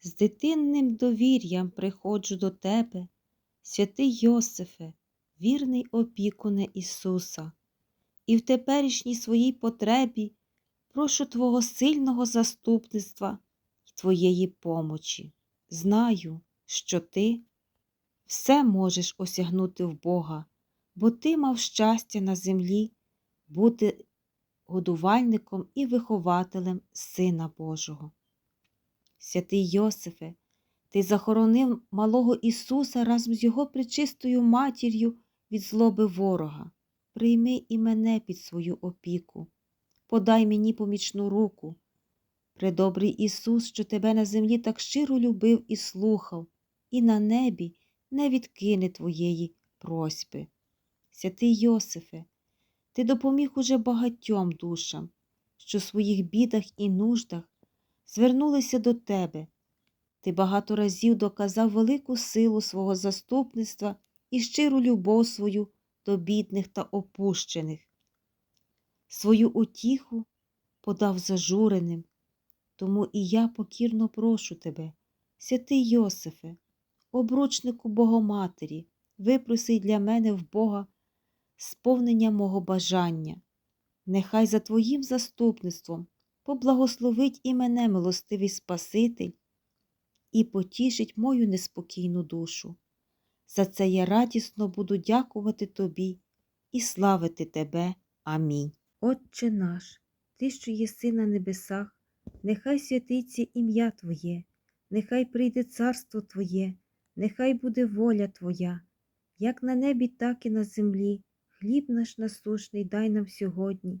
З дитинним довір'ям приходжу до тебе, святий Йосифе, вірний опікуне Ісуса, і в теперішній своїй потребі прошу Твого сильного заступництва і Твоєї помочі. Знаю, що Ти все можеш осягнути в Бога, бо Ти мав щастя на землі бути годувальником і вихователем Сина Божого. Святий Йосифе, ти захоронив малого Ісуса разом з його пречистою матір'ю від злоби ворога. Прийми і мене під свою опіку, подай мені помічну руку. Предобрий Ісус, що тебе на землі так щиро любив і слухав, і на небі не відкине твоєї просьби. Святий Йосифе, ти допоміг уже багатьом душам, що в своїх бідах і нуждах звернулися до тебе. Ти багато разів доказав велику силу свого заступництва і щиру любов свою до бідних та опущених. Свою утіху подав зажуреним, тому і я покірно прошу тебе, святий Йосифе, обручнику Богоматері, випроси для мене в Бога сповнення мого бажання. Нехай за Твоїм заступництвом поблагословить і мене милостивий Спаситель і потішить мою неспокійну душу. За це я радісно буду дякувати Тобі і славити Тебе. Амінь. Отче наш, Ти, що єси на небесах, нехай святиться ім'я Твоє, нехай прийде царство Твоє, нехай буде воля Твоя, як на небі, так і на землі. Хліб наш насушний дай нам сьогодні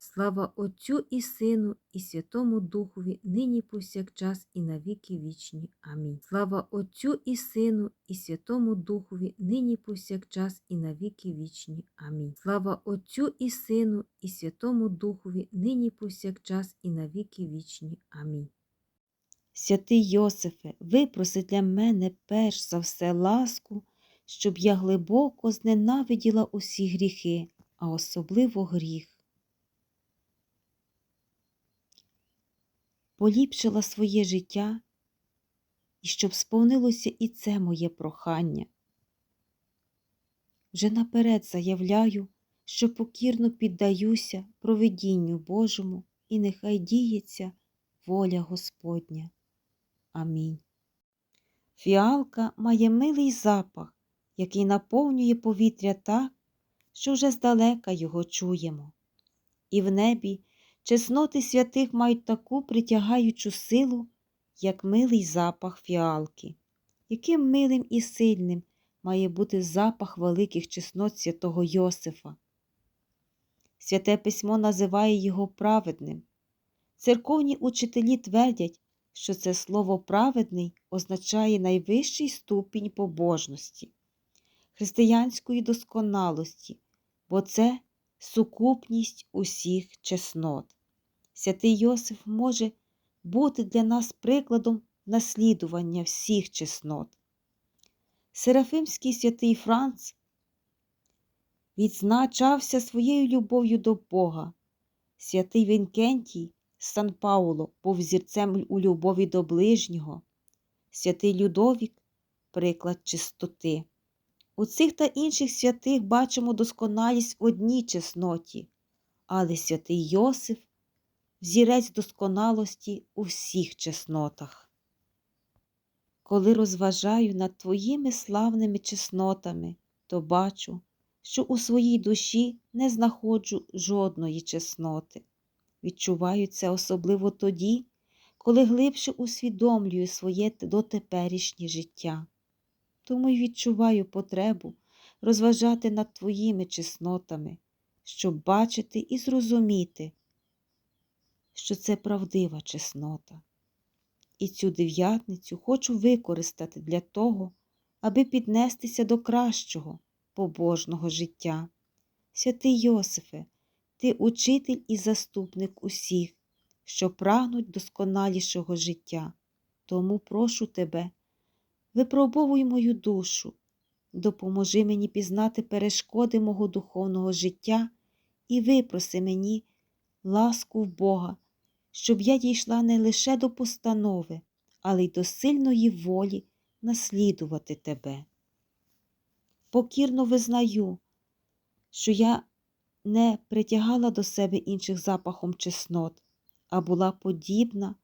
Слава Отцю і Сину, і Святому Духові, нині повсякчас, і навіки вічні. Амінь. Слава Отцю і Сину, і Святому Духові, нині повсякчас, і навіки вічні. Амінь. Слава Отцю і Сину, і Святому Духові, нині повсякчас, і навіки вічні. Амінь. Святий Йосифе, випроси для мене перш за все ласку, щоб я глибоко зненавиділа усі гріхи, а особливо гріх. Поліпшила своє життя і щоб сповнилося і це моє прохання. Вже наперед заявляю, що покірно піддаюся провидінню Божому, і нехай діється воля Господня. Амінь. Фіалка має милий запах, який наповнює повітря так, що вже здалека його чуємо, і в небі Чесноти святих мають таку притягаючу силу, як милий запах фіалки. Яким милим і сильним має бути запах великих чеснот святого Йосифа. Святе письмо називає його праведним. Церковні учителі твердять, що це слово праведний означає найвищий ступінь побожності, християнської досконалості, бо це сукупність усіх чеснот. Святий Йосиф може бути для нас прикладом наслідування всіх чеснот. Серафимський святий Франц відзначався своєю любов'ю до Бога. Святий Вінкентій Сан Пауло був зірцем у любові до ближнього, святий Людовік приклад чистоти. У цих та інших святих бачимо досконалість в одній чесноті, але святий Йосиф взірець досконалості у всіх чеснотах. Коли розважаю над твоїми славними чеснотами, то бачу, що у своїй душі не знаходжу жодної чесноти. Відчуваю це особливо тоді, коли глибше усвідомлюю своє дотеперішнє життя. Тому й відчуваю потребу розважати над твоїми чеснотами, щоб бачити і зрозуміти, що це правдива чеснота. І цю дев'ятницю хочу використати для того, аби піднестися до кращого побожного життя. Святий Йосифе, ти учитель і заступник усіх, що прагнуть досконалішого життя. Тому прошу тебе, випробовуй мою душу, допоможи мені пізнати перешкоди мого духовного життя і випроси мені ласку в Бога, щоб я дійшла не лише до постанови, але й до сильної волі наслідувати тебе. Покірно визнаю, що я не притягала до себе інших запахом чеснот, а була подібна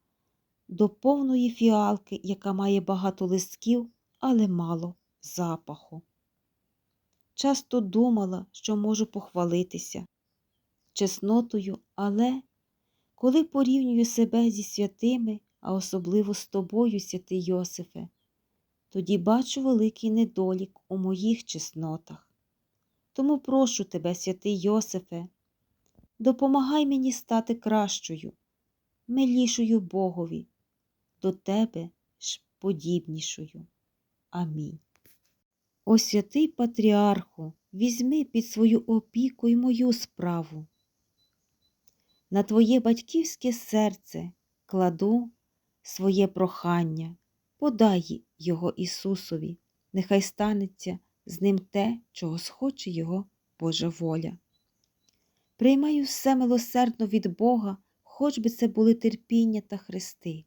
до повної фіалки, яка має багато листків, але мало запаху. Часто думала, що можу похвалитися чеснотою, але коли порівнюю себе зі святими, а особливо з тобою, святий Йосифе, тоді бачу великий недолік у моїх чеснотах. Тому прошу тебе, святий Йосифе, допомагай мені стати кращою, милішою Богові, до тебе ж подібнішою. Амінь. О святий Патріарху, візьми під свою опіку й мою справу. На твоє батьківське серце кладу своє прохання, подай його Ісусові, нехай станеться з ним те, чого схоче Його Божа воля. Приймаю все милосердно від Бога, хоч би це були терпіння та хрести.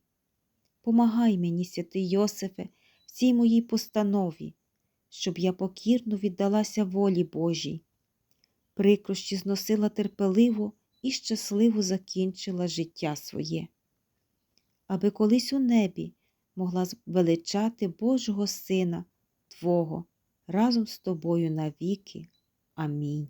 Помагай мені, святий Йосифе, в цій моїй постанові, щоб я покірно віддалася волі Божій, прикрощі зносила терпеливо і щасливо закінчила життя своє, аби колись у небі могла величати Божого Сина Твого разом з тобою навіки. Амінь.